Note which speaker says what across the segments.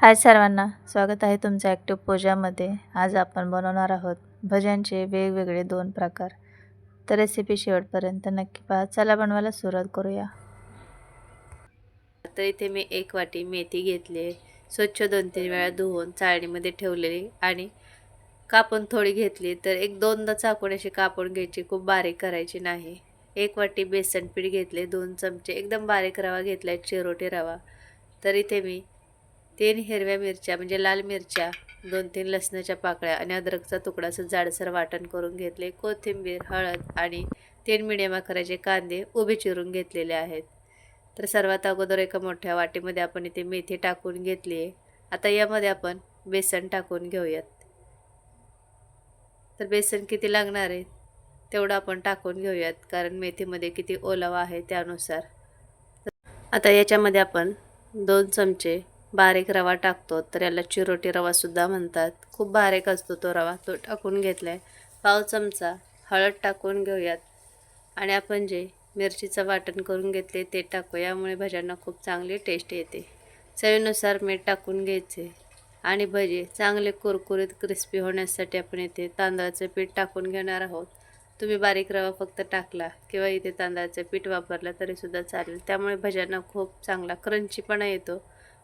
Speaker 1: हाय सर्वांना स्वागत आहे तुमचं ॲक्टिव्ह पूजामध्ये आज आपण बनवणार आहोत भज्यांचे वेगवेगळे दोन प्रकार. तर रेसिपी शेवटपर्यंत नक्की पहा. चला बनवायला सुरुवात करूया.
Speaker 2: तर इथे मी एक वाटी मेथी घेतली स्वच्छ दोन तीन वेळा धुवून चाळणीमध्ये ठेवलेली आणि कापून थोडी घेतली. तर एक दोनदा चाकून अशी कापून घ्यायची. खूप बारीक करायची नाही. एक वाटी बेसन पीठ घेतले. दोन चमचे. एकदम बारीक रवा घेतला. एक चिरोटी रवा. तर इथे मी तीन हिरव्या मिरच्या म्हणजे लाल मिरच्या दोन तीन लसणाच्या पाकळ्या आणि अद्रकचा तुकडा असं जाडसर वाटण करून घेतले. कोथिंबीर हळद आणि तीन मिडियम आकाराचे कांदे उभे चिरून घेतलेले आहेत. तर सर्वात अगोदर एका मोठ्या वाटीमध्ये आपण इथे मेथी टाकून घेतली आहे. आता यामध्ये आपण बेसन टाकून घेऊयात. तर बेसन किती लागणार आहे? तेवढं आपण टाकून घेऊयात कारण मेथीमध्ये किती ओलावा आहे त्यानुसार. आता याच्यामध्ये आपण दोन चमचे बारीक रवा टाकतो तर याला चिरोटी रवासुद्धा म्हणतात. खूप बारीक असतो तो रवा तो टाकून घेतला आहे पाव चमचा हळद टाकून घेऊयात. आणि आपण जे मिरचीचं वाटण करून घेतले ते टाकू यामुळे भज्यांना खूप चांगली टेस्ट येते. चवीनुसार मीठ टाकून घ्यायचे. आणि भजी चांगले कुरकुरीत क्रिस्पी होण्यासाठी आपण इथे तांदळाचं पीठ टाकून घेणार आहोत. तुम्ही बारीक रवा फक्त टाकला किंवा इथे तांदळाचं पीठ वापरलं तरीसुद्धा चालेल. त्यामुळे भज्यांना खूप चांगला क्रंचीपणा येतो.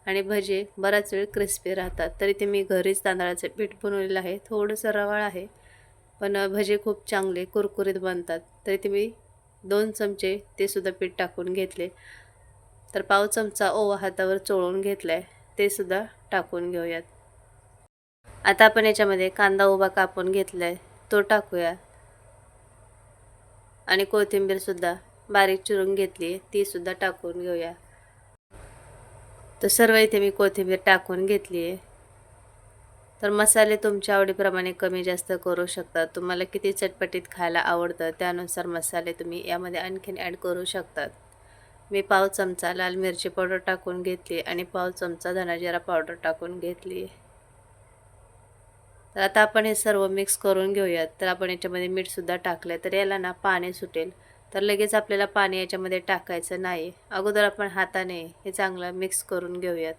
Speaker 2: आणि भजे बराच वेळ क्रिस्पी राहतात. तरी ते मी घरीच तांदळाचं पीठ बनवलेलं आहे. थोडंसं रवाळ आहे पण भजे खूप चांगले कुरकुरीत बनतात. तरी ते मी दोन चमचे ते सुद्धा पीठ टाकून घेतले. तर पाव चमचा ओवा हातावर चोळून घेतला आहे ते सुद्धा टाकून घेऊयात. आता आपण याच्यामध्ये कांदा उभा कापून घेतला आहे तो टाकूया. आणि कोथिंबीरसुद्धा बारीक चिरून घेतली आहे. तीसुद्धा टाकून घेऊया. तर सर्व इथे मी कोथिंबीर टाकून घेतली आहे. तर मसाले तुमच्या आवडीप्रमाणे कमी जास्त करू शकता. तुम्हाला किती चटपटीत खायला आवडतं त्यानुसार मसाले तुम्ही यामध्ये आणखीन ॲड करू शकतात. मी पाव चमचा लाल मिरची पावडर टाकून घेतली आणि पाव चमचा धनाजिरा पावडर टाकून घेतली. तर आता आपण हे सर्व मिक्स करून घेऊयात. तर आपण याच्यामध्ये मीठसुद्धा टाकलं तर याला ना पाणी सुटेल. तर लगेच आपल्याला पाणी याच्यामध्ये टाकायचं नाही. अगोदर आपण हाताने हे चांगलं मिक्स करून घेऊयात.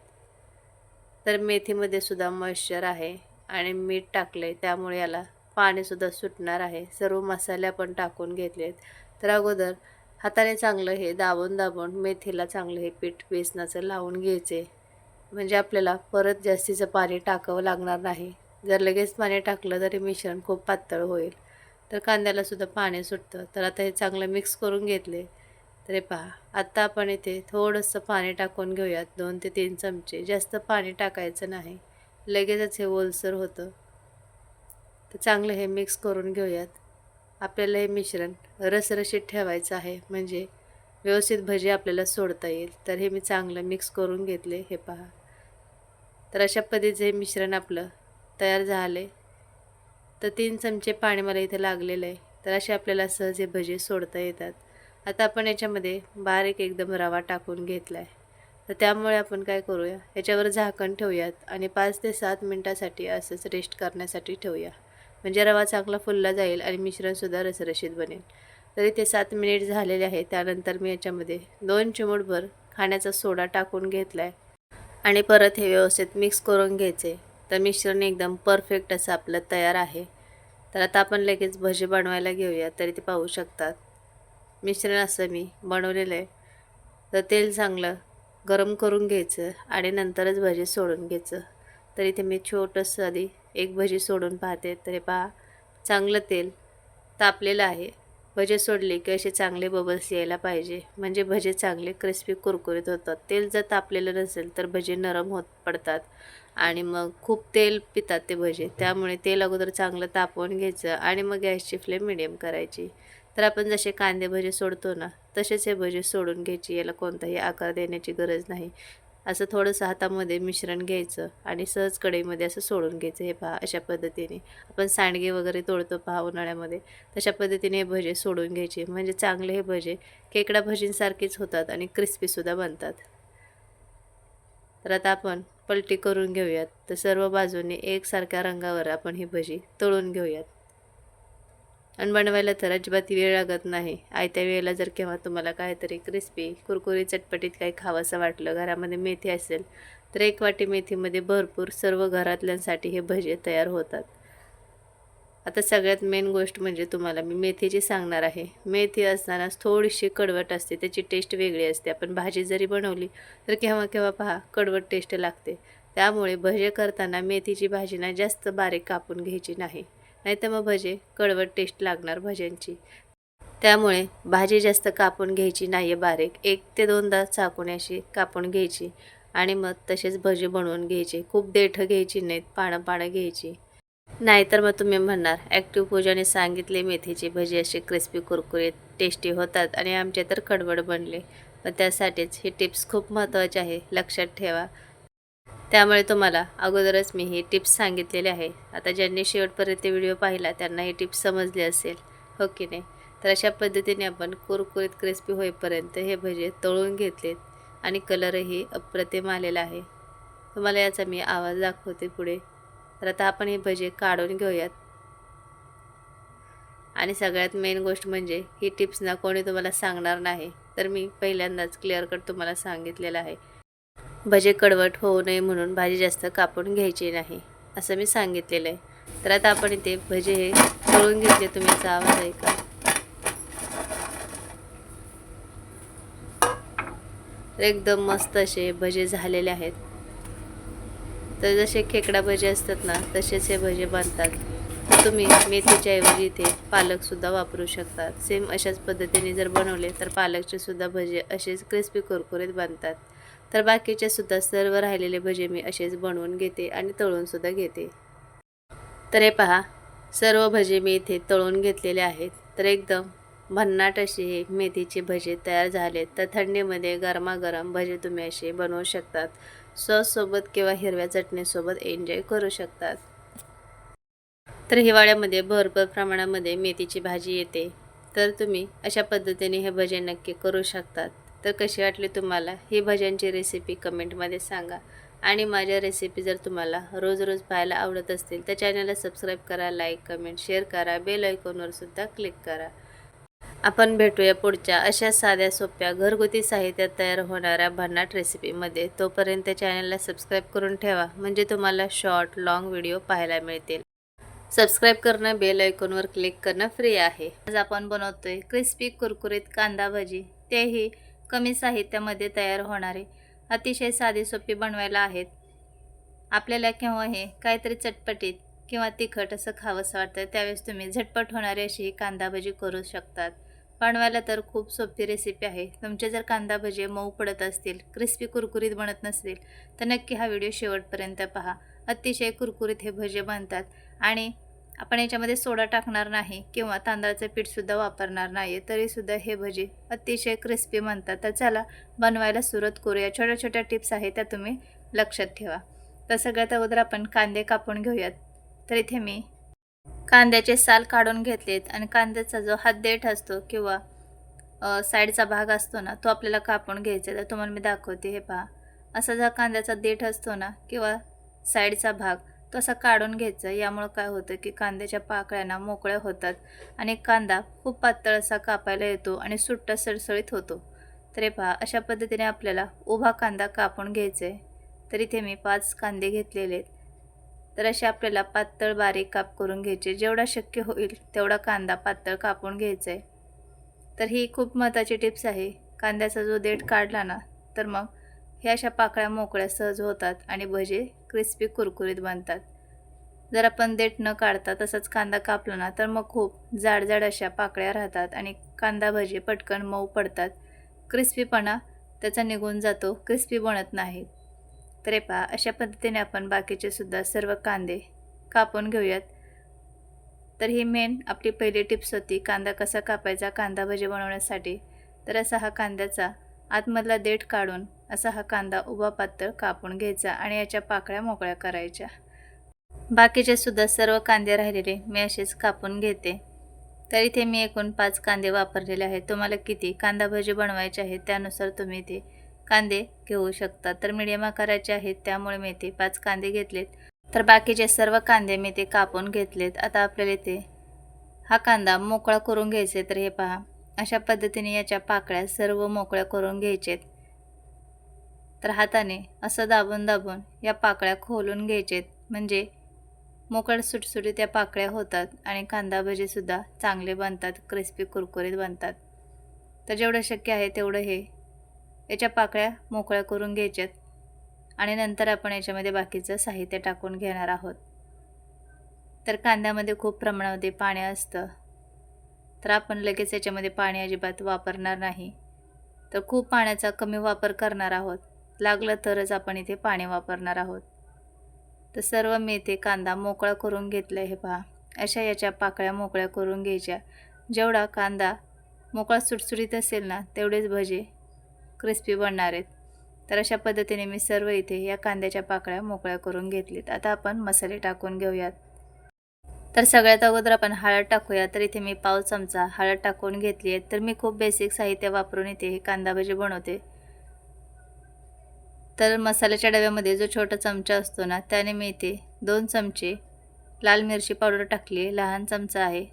Speaker 2: तर मेथीमध्ये सुद्धा मॉइश्चर आहे आणि मीठ टाकले त्यामुळे याला पाणीसुद्धा सुटणार आहे. सर्व मसाले आपण टाकून घेतलेत. तर अगोदर हाताने चांगलं हे दाबून दाबून मेथीला चांगलं हे पीठ बेसनाचं लावून घ्यायचे. म्हणजे आपल्याला परत जास्तीचं पाणी टाकावं लागणार नाही. जर लगेच पाणी टाकलं तरी मिश्रण खूप पातळ होईल. तर कांद्यालासुद्धा पाणी सुटतं. तर आता हे चांगलं मिक्स करून घेतले. तर हे पहा आत्ता आपण इथे थोडंसं पाणी टाकून घेऊयात दोन ते तीन चमचे. जास्त पाणी टाकायचं नाही. लगेचच हे ओलसर होतं. तर चांगलं हे मिक्स करून घेऊयात. आपल्याला हे मिश्रण रसरशीत ठेवायचं आहे. म्हणजे व्यवस्थित भजी आपल्याला सोडता येईल. तर हे मी चांगलं मिक्स करून घेतले हे पहा. तर अशा पद्धतीचं हे मिश्रण आपलं तयार झाले. तर तीन चमचे पाणी मला इथे लागलेलं आहे. तर असे आपल्याला सहज हे भजे सोडता येतात. आता आपण याच्यामध्ये बारीक एकदम रवा टाकून घेतला आहे तर त्यामुळे आपण काय करूया? याच्यावर झाकण ठेवूयात आणि पाच ते सात मिनटासाठी असंच रेस्ट करण्यासाठी ठेवूया. म्हणजे रवा चांगला फुलला जाईल आणि मिश्रणसुद्धा रसरशीत बनेल. तरी ते सात मिनिट झालेले आहे. त्यानंतर मी याच्यामध्ये दोन चिमूटभर खाण्याचा सोडा टाकून घेतला आहे आणि परत हे व्यवस्थित मिक्स करून घ्यायचे. तर मिश्रण एकदम परफेक्ट असं आपलं तयार आहे. तर आता आपण लगेच भजी बनवायला घेऊया तरी ते पाहू शकतात. मिश्रण असं मी बनवलेलं आहे. तर तेल चांगलं गरम करून घ्यायचं आणि नंतरच भजी सोडून घ्यायचं. तर इथे मी छोटंसं आधी एक भजी सोडून पाहते. तरी पहा चांगलं तेल तापलेलं आहे. भजे सोडले की असे चांगले बबल्स यायला पाहिजे. म्हणजे भजे चांगले क्रिस्पी कुरकुरीत होतात. तेल जर तापलेलं नसेल तर भजे नरम होत पडतात. आणि मग खूप तेल पितात ते भजे. त्यामुळे तेल अगोदर चांगलं तापवून घ्यायचं आणि मग गॅसची फ्लेम मिडियम करायची. तर आपण जसे कांदे भजे सोडतो ना तसेच हे भजे सोडून घ्यायची. याला कोणताही आकार देण्याची गरज नाही. असं थोडंसं हातामध्ये मिश्रण घ्यायचं आणि सहज कढईमध्ये असं सोडून घ्यायचं. हे पहा अशा पद्धतीने. आपण सांडगे वगैरे तोडतो पहा उन्हाळ्यामध्ये. तशा पद्धतीने हे भजे सोडून घ्यायचे. म्हणजे चांगले हे भजे केकडा भजींसारखेच होतात आणि क्रिस्पीसुद्धा बनतात. तर आता आपण पलटी करून घेऊयात. तर सर्व बाजूने एकसारख्या रंगावर आपण ही भजी तळून घेऊयात. आणि बनवायला तर अजिबात वेळ लागत नाही. आयत्या वेळेला जर केव्हा तुम्हाला काहीतरी क्रिस्पी कुरकुरी चटपटीत काही खावंसं वाटलं घरामध्ये मेथी असेल तर एक वाटी मेथीमध्ये भरपूर सर्व घरातल्यांसाठी हे भजे तयार होतात. आता सगळ्यात मेन गोष्ट म्हणजे तुम्हाला मी मेथीची सांगणार आहे. मेथी असतानाच थोडीशी कडवट असते त्याची टेस्ट वेगळी असते. आपण भाजी जरी बनवली तर केव्हा केव्हा पहा कडवट टेस्ट लागते. त्यामुळे भजे करताना मेथीची भाजी ना जास्त बारीक कापून घ्यायची नाही. नाहीतर मग भजे कडवट टेस्ट लागणार भज्यांची. त्यामुळे भाजी जास्त कापून घ्यायची नाही आहे बारीक. एक ते दोनदा चाकून अशी कापून घ्यायची. आणि मग तसेच भजी बनवून घ्यायची. खूप देठं घ्यायची नाहीत पानं पानं घ्यायची. नाहीतर मग तुम्ही म्हणणार ॲक्टिव्ह पूजाने सांगितले मेथीची भजी असे क्रिस्पी कुरकुरीत टेस्टी होतात आणि आमचे तर कडवड बनले. पण त्यासाठीच ही टिप्स खूप महत्त्वाची आहे लक्षात ठेवा. त्यामुळे तुम्हाला अगोदरच मी ही टिप्स सांगितलेली आहे. आता ज्यांनी शेवटपर्यंत व्हिडिओ पाहिला त्यांना ही टिप्स समजली असेल. हो की नाही? तर अशा पद्धतीने आपण कुरकुरीत क्रिस्पी होईपर्यंत हे भजे तळून घेतलेत आणि कलरही अप्रतिम आलेला आहे. तुम्हाला याचा मी आवाज दाखवते पुढे. तर आता आपण हे भजे काढून घेऊयात. आणि सगळ्यात मेन गोष्ट म्हणजे ही टिप्स ना कोणी तुम्हाला सांगणार नाही तर मी पहिल्यांदाच क्लिअर कट तुम्हाला सांगितलेलं आहे. भजे कडवट होऊ नये म्हणून भाजी जास्त कापून घ्यायची नाही असं मी सांगितलेलं आहे. तर आता आपण इथे भजे हे तळून घेतले तुम्ही याचा आवाज आहे का तर एकदम मस्त असे भजे झालेले आहेत. तर जसे खेकडा भजे असतात ना तसेच हे भजे बनतात. तर तुम्ही मेथीच्या ऐवजी इथे पालकसुद्धा वापरू शकता सेम अशाच पद्धतीने जर बनवले तर पालकचे सुद्धा भजे असेच क्रिस्पी कुरकुरीत बनतात. तर बाकीचे सुद्धा सर्व राहिलेले भजे मी असेच बनवून घेते आणि तळूनसुद्धा घेते. तर हे पहा सर्व भजे मी इथे तळून घेतलेले आहेत. तर एकदम भन्नाट असे हे मेथीचे भजे तयार झालेत. तर थंडीमध्ये गरमागरम भजे तुम्ही असे बनवू शकतात. सॉससोबत किंवा हिरव्या चटणीसोबत एन्जॉय करू शकतात. तर हिवाळ्यामध्ये भरपूर प्रमाणामध्ये मेथीची भाजी येते. तर तुम्ही अशा पद्धतीने हे भजे नक्की करू शकतात. तर कशी वाटली तुम्हाला ही भज्यांची रेसिपी कमेंटमध्ये सांगा. आणि माझ्या रेसिपी जर तुम्हाला रोज रोज पाहायला आवडत असतील तर चॅनलला सबस्क्राईब करा लाईक कमेंट शेअर करा बेल आयकॉनवर सुद्धा क्लिक करा. आपण भेटूया पुढच्या अशा साध्या सोप्या घरगुती साहित्यात तयार होणाऱ्या भन्नाट रेसिपीमध्ये तोपर्यंत चॅनलला सबस्क्राईब करून ठेवा म्हणजे तुम्हाला शॉर्ट लाँग व्हिडिओ पाहायला मिळतील. सबस्क्राईब करणं बेल ऐकूनवर क्लिक करणं फ्री आहे. आज आपण बनवतोय क्रिस्पी कुरकुरीत कांदा भजी. तेही कमी साहित्यामध्ये तयार होणारे अतिशय साधी सोपी बनवायला आहेत. आपल्याला केव्हा हे काहीतरी चटपटीत किंवा तिखट असं खावंसं वाटतं त्यावेळेस तुम्ही झटपट होणारी अशी ही कांदा भजी करू शकतात. बनवायला तर खूप सोपी रेसिपी आहे. तुमचे जर कांदा भजी मऊ पडत असतील क्रिस्पी कुरकुरीत बनत नसतील तर नक्की हा व्हिडिओ शेवटपर्यंत पहा. अतिशय कुरकुरीत हे भजे बनतात आणि आपण याच्यामध्ये सोडा टाकणार नाही किंवा तांदळाचं पीठसुद्धा वापरणार नाही तरीसुद्धा हे भजी अतिशय क्रिस्पी बनतात. तर चला बनवायला सुरुवात करूया. छोट्या छोट्या टिप्स आहेत त्या तुम्ही लक्षात ठेवा. तर सगळ्यात अगोदर आपण कांदे कापून घेऊयात. तर इथे मी कांद्याचे साल काढून घेतलेत आणि कांद्याचा जो हात देठ असतो किंवा साईडचा भाग असतो ना तो आपल्याला कापून घ्यायचा आहे. तर तुम्हाला मी दाखवते हे पहा. असा जो कांद्याचा देठ असतो ना किंवा साईडचा भाग तो असा काढून घ्यायचा यामुळं काय होतं की कांद्याच्या पाकळ्यांना मोकळ्या होतात आणि कांदा खूप पातळ असा कापायला येतो आणि सुट्टा सळसळीत होतो. तर हे पहा अशा पद्धतीने आपल्याला उभा कांदा कापून घ्यायचा आहे. तर इथे मी पाच कांदे घेतलेले आहेत. तर असे आपल्याला पातळ बारीक काप करून घ्यायचे. जेवढा शक्य होईल तेवढा कांदा पातळ कापून घ्यायचा. आहे तर ही खूप महत्त्वाची टिप्स आहे. कांद्याचा जो देठ काढला ना तर मग ह्या अशा पाकळ्या मोकळ्या सहज होतात आणि भजे क्रिस्पी कुरकुरीत बनतात. जर आपण देठ न काढता तसंच कांदा कापला ना तर मग खूप जाड जाड अशा पाकळ्या राहतात आणि कांदा भजे पटकन मऊ पडतात. क्रिस्पीपणा त्याचा निघून जातो. क्रिस्पी बनत नाहीत तर हे पहा अशा पद्धतीने आपण बाकीचे सुद्धा सर्व कांदे कापून घेऊयात. तर ही मेन आपली पहिली टिप्स होती कांदा कसा कापायचा कांदा भजी बनवण्यासाठी. तर असा हा कांद्याचा आतमधला देठ काढून असा हा कांदा उभा पातळ कापून घ्यायचा आणि याच्या पाकळ्या मोकळ्या करायच्या. बाकीचे सुद्धा सर्व कांदे राहिलेले मी असेच कापून घेते. तर इथे मी एकूण पाच कांदे वापरलेले आहेत. तुम्हाला किती कांदा भजी बनवायचे आहेत त्यानुसार तुम्ही ते कांदे घेऊ शकता. तर मिडियम आकाराचे आहेत त्यामुळे मी ते पाच कांदे घेतलेत. तर बाकीचे सर्व कांदे मी ते कापून घेतलेत. आता आपल्याला ते
Speaker 1: हा कांदा मोकळा करून घ्यायचे तर हे पहा. अशा पद्धतीने याच्या पाकळ्या सर्व मोकळ्या करून घ्यायचेत. तर हाताने असं दाबून दाबून या पाकळ्या खोलून घ्यायचेत. म्हणजे मोकळ सुटसुटीत त्या पाकळ्या होतात आणि कांदा भजीसुद्धा चांगले बनतात क्रिस्पी कुरकुरीत बनतात. तर जेवढं शक्य आहे तेवढं हे याच्या पाकळ्या मोकळ्या करून घ्यायच्यात आणि नंतर आपण याच्यामध्ये बाकीचं साहित्य टाकून घेणार आहोत. तर कांद्यामध्ये खूप प्रमाणामध्ये पाणी असतं. तर आपण लगेच याच्यामध्ये पाणी अजिबात वापरणार नाही. तर खूप पाण्याचा कमी वापर करणार आहोत. लागलं तरच आपण इथे पाणी वापरणार आहोत. तर सर्व मी इथे कांदा मोकळा करून घेतला हे पहा. अशा याच्या पाकळ्या मोकळ्या करून घ्यायच्या. जेवढा कांदा मोकळा सुटसुटीत असेल ना तेवढेच भजे क्रिस्पी बनणार आहेत. तर अशा पद्धतीने मी सर्व इथे या कांद्याच्या पाकळ्या मोकळ्या करून घेतलीत. आता आपण मसाले टाकून घेऊयात. तर सगळ्यात अगोदर आपण हळद टाकूया तर इथे मी पाव चमचा हळद टाकून घेतली आहे. तर मी खूप बेसिक साहित्य वापरून इथे हे कांदा भजी बनवते. तर मसाल्याच्या डब्यामध्ये जो छोटा चमचा असतो ना त्याने मी इथे दोन चमचे लाल मिरची पावडर टाकली लहान चमचा आहे.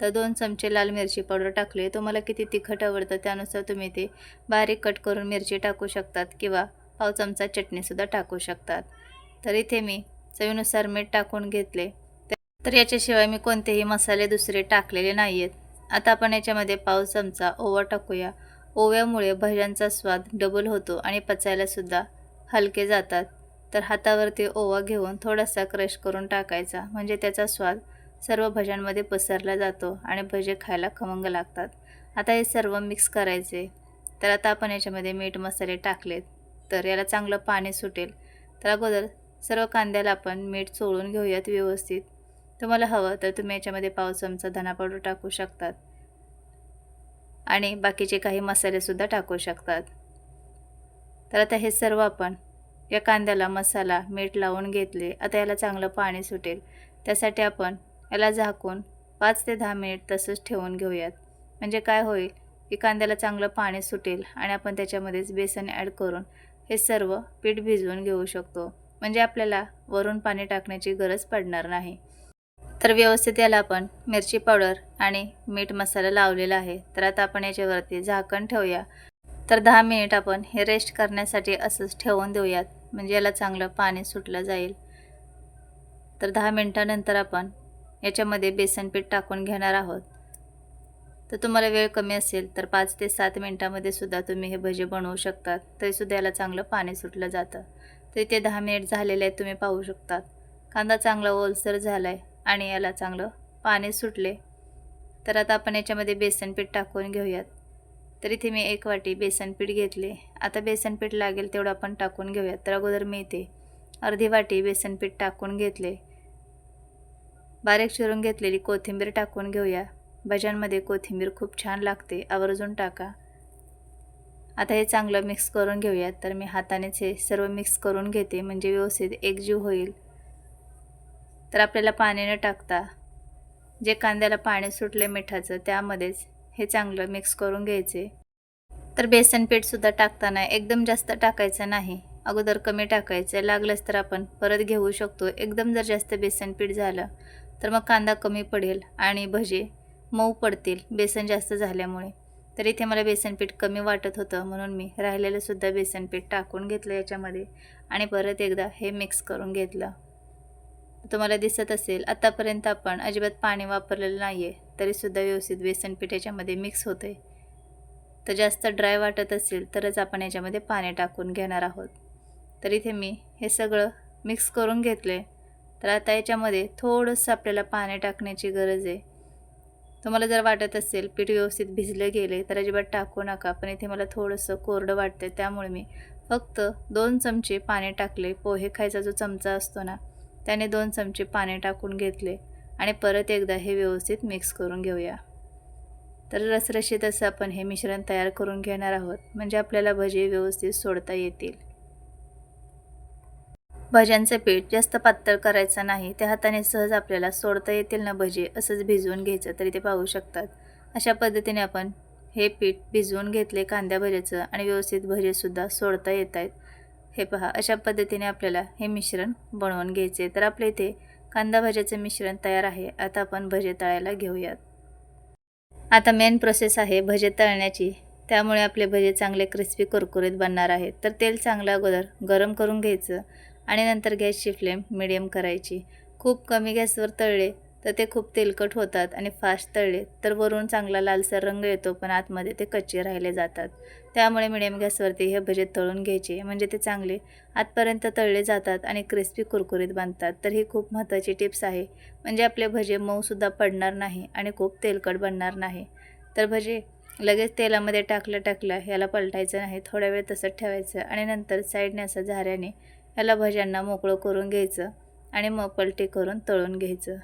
Speaker 1: तर दोन चमचे लाल मिरची पावडर टाकली आहे. तुम्हाला किती तिखट आवडतं त्यानुसार तुम्ही ते बारीक कट करून मिरची टाकू शकतात किंवा पाव चमचा चटणीसुद्धा टाकू शकतात. तर इथे मी चवीनुसार मीठ टाकून घेतले. तर याच्याशिवाय मी कोणतेही मसाले दुसरे टाकलेले नाही आहेत आता आपण याच्यामध्ये पाव चमचा ओवा टाकूया. ओव्यामुळे भज्यांचा स्वाद डबल होतो आणि पचायलासुद्धा हलके जातात. तर हातावरती ओवा घेऊन थोडासा क्रश करून टाकायचा. म्हणजे त्याचा स्वाद सर्व भज्यांमध्ये पसरला जातो आणि भजे खायला खमंग लागतात. आता हे सर्व मिक्स करायचे. तर आता आपण याच्यामध्ये मीठ मसाले टाकलेत. तर याला चांगलं पाणी सुटेल. तर अगोदर सर्व कांद्याला आपण मीठ चोळून घेऊयात व्यवस्थित. तुम्हाला हवं तर तुम्ही याच्यामध्ये पाव चमचा धना पावडर टाकू शकतात. आणि बाकीचे काही मसालेसुद्धा टाकू शकतात. तर आता हे सर्व आपण या कांद्याला मसाला मीठ लावून घेतले. आता याला चांगलं पाणी सुटेल. त्यासाठी आपण याला झाकून पाच ते दहा मिनिट तसंच ठेवून घेऊयात. म्हणजे काय होईल? की कांद्याला चांगलं पाणी सुटेल आणि आपण त्याच्यामध्येच बेसन ॲड करून हे सर्व पीठ भिजवून घेऊ शकतो. म्हणजे आपल्याला वरून पाणी टाकण्याची गरज पडणार नाही. तर व्यवस्थित याला आपण मिरची पावडर आणि मीठ मसाला लावलेला आहे. तर आता आपण याच्यावरती झाकण ठेवूया. तर दहा मिनिट आपण हे रेस्ट करण्यासाठी असंच ठेवून देऊयात. म्हणजे याला चांगलं पाणी सुटलं जाईल. तर दहा मिनटानंतर आपण याच्यामध्ये बेसनपीठ टाकून घेणार आहोत. तर तुम्हाला वेळ कमी असेल तर पाच ते सात मिनटामध्ये सुद्धा तुम्ही हे भजे बनवू शकतात तरीसुद्धा याला चांगलं पाणी सुटलं जातं. तर इथे दहा मिनिट झालेले आहेत तुम्ही पाहू शकतात. कांदा चांगला ओलसर झाला आहे आणि याला चांगलं पाणी सुटले. तर आता आपण याच्यामध्ये बेसनपीठ टाकून घेऊयात. तर इथे मी एक वाटी बेसनपीठ घेतले. आता बेसनपीठ लागेल तेवढं आपण टाकून घेऊयात. तर अगोदर मी इथे अर्धी वाटी बेसनपीठ टाकून घेतले. बारीक चिरून घेतलेली कोथिंबीर टाकून घेऊया. भज्यांमध्ये कोथिंबीर खूप छान लागते. आवर्जून टाका. आता हे चांगलं मिक्स करून घेऊयात तर मी हातानेच हे सर्व मिक्स करून घेते. म्हणजे व्यवस्थित एकजीव होईल. तर आपल्याला पाणी न टाकता जे कांद्याला पाणी सुटले मिठाचं त्यामध्येच हे चांगलं मिक्स करून घ्यायचे. तर बेसन पीठसुद्धा टाकताना एकदम जास्त टाकायचं नाही. अगोदर कमी टाकायचं. लागलंच तर आपण परत घेऊ शकतो. एकदम जर जास्त बेसन पीठ झालं तर मग कांदा कमी पडेल आणि भजे मऊ पडतील बेसन जास्त झाल्यामुळे. तर इथे मला बेसनपीठ कमी वाटत होतं म्हणून मी राहिलेलंसुद्धा बेसनपीठ टाकून घेतलं याच्यामध्ये आणि परत एकदा हे मिक्स करून घेतलं. तुम्हाला दिसत असेल आत्तापर्यंत आपण अजिबात पाणी वापरलेलं नाही आहे तरीसुद्धा व्यवस्थित बेसनपीठ याच्यामध्ये मिक्स होते तर जास्त ड्राय वाटत असेल तरच आपण याच्यामध्ये पाणी टाकून घेणार आहोत. तर इथे मी हे सगळं मिक्स करून घेतले तर आता याच्यामध्ये थोडंसं आपल्याला पाणी टाकण्याची गरज आहे. तुम्हाला जर वाटत असेल पीठ व्यवस्थित भिजलं गेले तर अजिबात टाकू नका. पण इथे मला थोडंसं कोरडं वाटतं त्यामुळे मी फक्त दोन चमचे पाणी टाकले. पोहे खायचा जो चमचा असतो ना त्याने दोन चमचे पाणी टाकून घेतले. आणि परत एकदा हे व्यवस्थित मिक्स करून घेऊया. तर रसरशीत असं आपण हे मिश्रण तयार करून घेणार आहोत. म्हणजे आपल्याला भजे व्यवस्थित सोडता येतील. भज्यांचं पीठ जास्त पातळ करायचं नाही त्या हाताने सहज आपल्याला सोडता येतील ना भजे असंच भिजवून घ्यायचं तरी ते पाहू शकतात. अशा पद्धतीने आपण हे पीठ भिजवून घेतले कांद्या भज्याचं आणि व्यवस्थित भजेसुद्धा सोडता येत आहेत. हे पहा अशा पद्धतीने आपल्याला हे मिश्रण बनवून घ्यायचे तर आपल्या इथे कांदा भज्याचं मिश्रण तयार आहे. आता आपण भजे तळायला घेऊयात. आता मेन प्रोसेस आहे भजे तळण्याची. त्यामुळे आपले भजे चांगले क्रिस्पी कुरकुरीत बनणार आहेत. तर तेल चांगलं अगोदर गरम करून घ्यायचं. आणि नंतर गॅसची फ्लेम मिडियम करायची. खूप कमी गॅसवर तळले तर ते खूप तेलकट होतात आणि फास्ट तळले तर वरून चांगला लालसर रंग येतो पण आतमध्ये ते कच्चे राहिले जातात. त्यामुळे मिडियम गॅसवरती हे भजे तळून घ्यायचे म्हणजे ते चांगले आतपर्यंत तळले जातात आणि क्रिस्पी कुरकुरीत बनतात. तर ही खूप महत्त्वाची टिप्स आहे. म्हणजे आपले भजे मऊसुद्धा पडणार नाही आणि खूप तेलकट बनणार नाही. तर भजे लगेच तेलामध्ये टाकलं टाकलं याला पलटायचं नाही थोड्या वेळ तसंच ठेवायचं आणि नंतर साईडने असं झाऱ्याने याला भज्यांना मोकळं करून घ्यायचं आणि मग पलटी करून तळून घ्यायचं.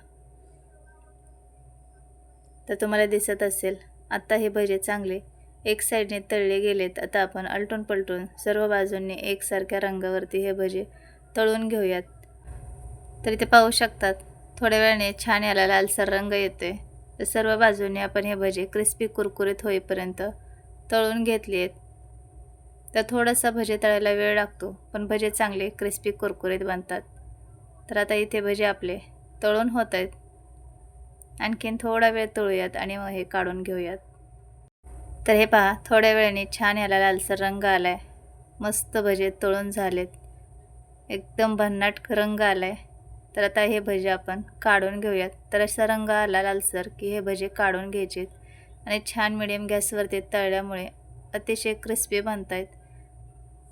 Speaker 1: तर तुम्हाला दिसत असेल आत्ता हे भजे चांगले एक साईडने तळले गेलेत. आता आपण अलटून पलटून सर्व बाजूंनी एकसारख्या रंगावरती हे भजे तळून घेऊयात. तर इथे पाहू शकतात थोड्या वेळाने छान याला लालसर रंग येतोय. तर सर्व बाजूंनी आपण हे भजे क्रिस्पी कुरकुरीत होईपर्यंत तळून घेतली आहेत तर थोडासा भजे तळायला वेळ लागतो पण भजे चांगले क्रिस्पी कुरकुरीत बनतात. तर आता इथे भजे आपले तळून होत आहेत आणखीन थोडा वेळ तळूयात आणि मग हे काढून घेऊयात. तर हे पहा थोड्या वेळाने छान ह्याला लालसर रंग आला आहे मस्त भजे तळून झालेत. एकदम भन्नाट रंग आला आहे तर आता हे भजे आपण काढून घेऊयात. तर असा रंग आला लालसर की हे भजे काढून घ्यायचेत. आणि छान मिडियम गॅसवरती तळल्यामुळे अतिशय क्रिस्पी बनत आहेत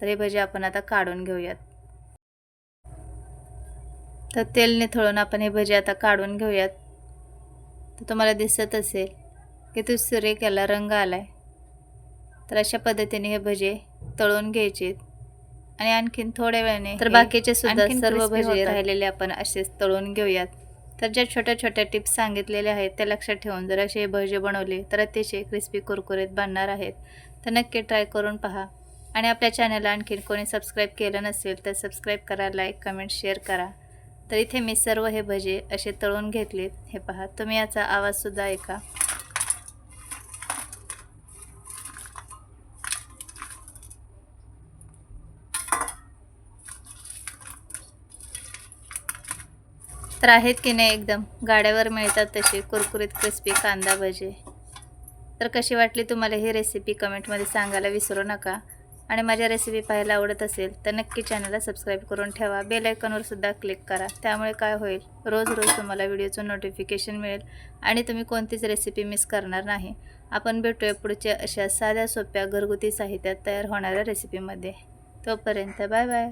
Speaker 1: तर हे भजे आपण आता काढून घेऊयात. तर तेल निथळून आपण हे भजे आता काढून घेऊयात. तर तुम्हाला दिसत असेल की तो सुरेख याला रंग आला आहे तर अशा पद्धतीने हे भजे तळून घ्यायचे. आणि आणखीन थोड्या वेळाने तर बाकीचे सुद्धा सर्व भजे. राहिलेले आपण असेच तळून घेऊयात. तर ज्या छोट्या छोट्या टिप्स सांगितलेल्या आहेत त्या लक्षात ठेवून जर असे भजे बनवले तर अतिशय क्रिस्पी कुरकुरीत बनणार आहेत. तर नक्की ट्राय करून पहा. आणि आपल्या चॅनलला आणखीन कोणी सबस्क्राईब केलं नसेल तर सबस्क्राईब करा लाईक कमेंट शेअर करा. तर इथे मी सर्व हे भजे असे तळून घेतलेत. हे पहा तुम्ही याचा आवाजसुद्धा ऐका. तर आहेत की नाही एकदम? गाड्यावर मिळतात तसे कुरकुरीत क्रिस्पी कांदा भजे. तर कशी वाटली तुम्हाला ही रेसिपी कमेंटमध्ये सांगायला विसरू नका. आणि माझ्या रेसिपी पाहायला आवडत असेल तर नक्की चॅनलला सबस्क्राईब करून ठेवा. बेल आयकॉनवर सुद्धा क्लिक करा. त्यामुळे काय होईल? रोज रोज तुम्हाला व्हिडिओचं नोटिफिकेशन मिळेल आणि तुम्ही कोणतीच रेसिपी मिस करणार नाही. आपण भेटूया पुढच्या अशा साध्या सोप्या घरगुती साहित्यात तयार होणाऱ्या रेसिपीमध्ये तोपर्यंत बाय बाय